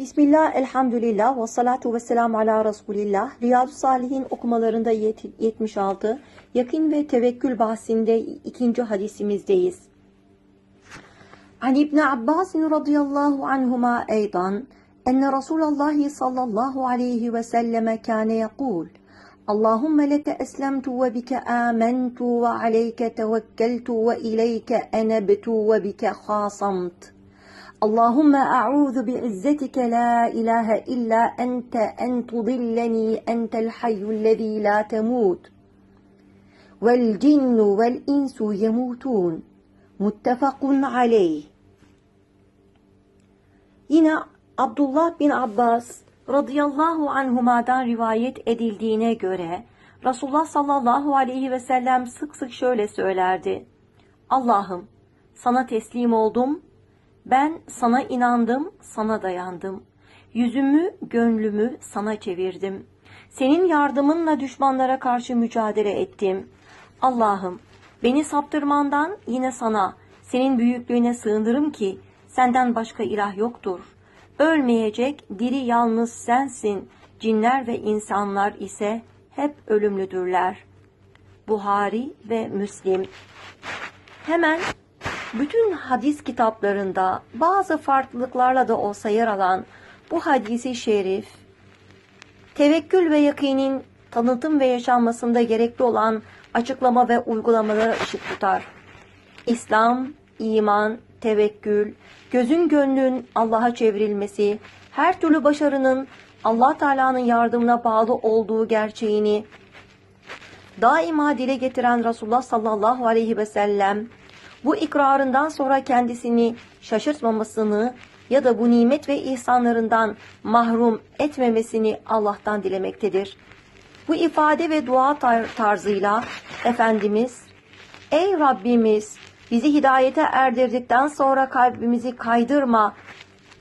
Bismillah, elhamdülillah ve salatu ve selamu ala Resulillah. Riyadu Salihin okumalarında yet- 76, yakın ve tevekkül bahsinde ikinci hadisimizdeyiz. An İbn Abbas radıyallahu anhuma eydan enne Resulullah sallallahu aleyhi ve selleme kâne yekûl Allahümme leke eslemtu ve bike âmentu ve aleyke tevekkeltu ve ileyke enebtu ve bike khâsamt. اللهم أعوذ بعزتك لا إله إلا أنت أن تضلني أنت الحي الذي لا تموت والجن والإنس يموتون متفق عليه Yine Abdullah bin Abbas radıyallahu anhuma'dan rivayet edildiğine göre Resulullah sallallahu aleyhi ve sellem sık sık şöyle söylerdi. Allah'ım sana teslim oldum, ben sana inandım, sana dayandım. Yüzümü, gönlümü sana çevirdim. Senin yardımınla düşmanlara karşı mücadele ettim. Allah'ım, beni saptırmandan yine sana, senin büyüklüğüne sığınırım ki senden başka ilah yoktur. Ölmeyecek, diri yalnız sensin. Cinler ve insanlar ise hep ölümlüdürler. Buhari ve Müslim. Hemen bütün hadis kitaplarında bazı farklılıklarla da olsa yer alan bu hadisi şerif, tevekkül ve yakinin tanıtım ve yaşanmasında gerekli olan açıklama ve uygulamalara ışık tutar. İslam, iman, tevekkül, gözün gönlün Allah'a çevrilmesi, her türlü başarının Allah Teala'nın yardımına bağlı olduğu gerçeğini daima dile getiren Resulullah sallallahu aleyhi ve sellem bu ikrarından sonra kendisini şaşırtmamasını ya da bu nimet ve ihsanlarından mahrum etmemesini Allah'tan dilemektedir. Bu ifade ve dua tar- tarzıyla Efendimiz, Ey Rabbimiz bizi hidayete erdirdikten sonra kalbimizi kaydırma.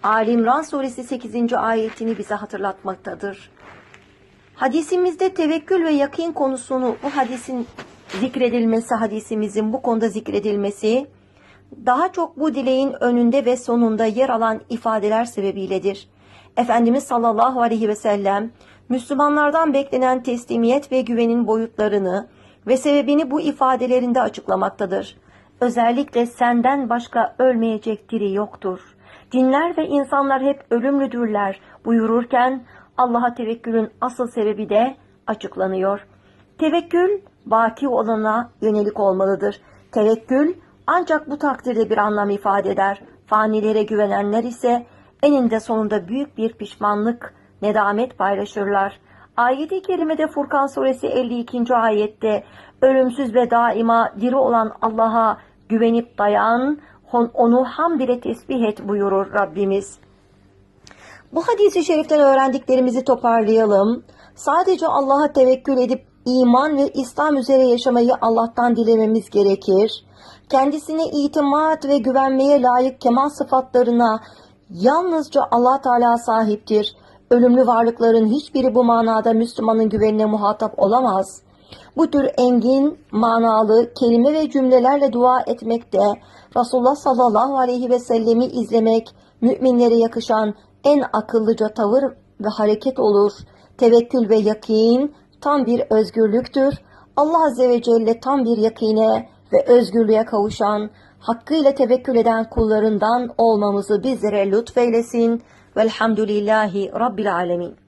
Ali İmran suresi 8. ayetini bize hatırlatmaktadır. Hadisimizde tevekkül ve yakin konusunu bu hadisin zikredilmesi, hadisimizin bu konuda zikredilmesi daha çok bu dileğin önünde ve sonunda yer alan ifadeler sebebiyledir. Efendimiz sallallahu aleyhi ve sellem Müslümanlardan beklenen teslimiyet ve güvenin boyutlarını ve sebebini bu ifadelerinde açıklamaktadır. Özellikle senden başka ölmeyecek diri yoktur. Cinler ve insanlar hep ölümlüdürler buyururken Allah'a tevekkülün asıl sebebi de açıklanıyor. Tevekkül baki olana yönelik olmalıdır. Tevekkül ancak bu takdirde bir anlam ifade eder. Fanilere güvenenler ise eninde sonunda büyük bir pişmanlık, nedamet paylaşırlar. Ayet-i kerimede Furkan suresi 52. ayette ölümsüz ve daima diri olan Allah'a güvenip dayan, onu hamd ile tesbih et buyurur Rabbimiz. Bu hadisi şeriften öğrendiklerimizi toparlayalım. Sadece Allah'a tevekkül edip iman ve İslam üzere yaşamayı Allah'tan dilememiz gerekir. Kendisine itimat ve güvenmeye layık kemal sıfatlarına yalnızca Allah Teala sahiptir. Ölümlü varlıkların hiçbiri bu manada Müslümanın güvenine muhatap olamaz. Bu tür engin, manalı kelime ve cümlelerle dua etmekte Resulullah sallallahu aleyhi ve sellemi izlemek müminlere yakışan en akıllıca tavır ve hareket olur. Tevekkül ve yakin tam bir özgürlüktür. Allah Azze ve Celle tam bir yakine ve özgürlüğe kavuşan, hakkıyla tevekkül eden kullarından olmamızı bizlere lütfeylesin. Velhamdülillahi Rabbil Alemin.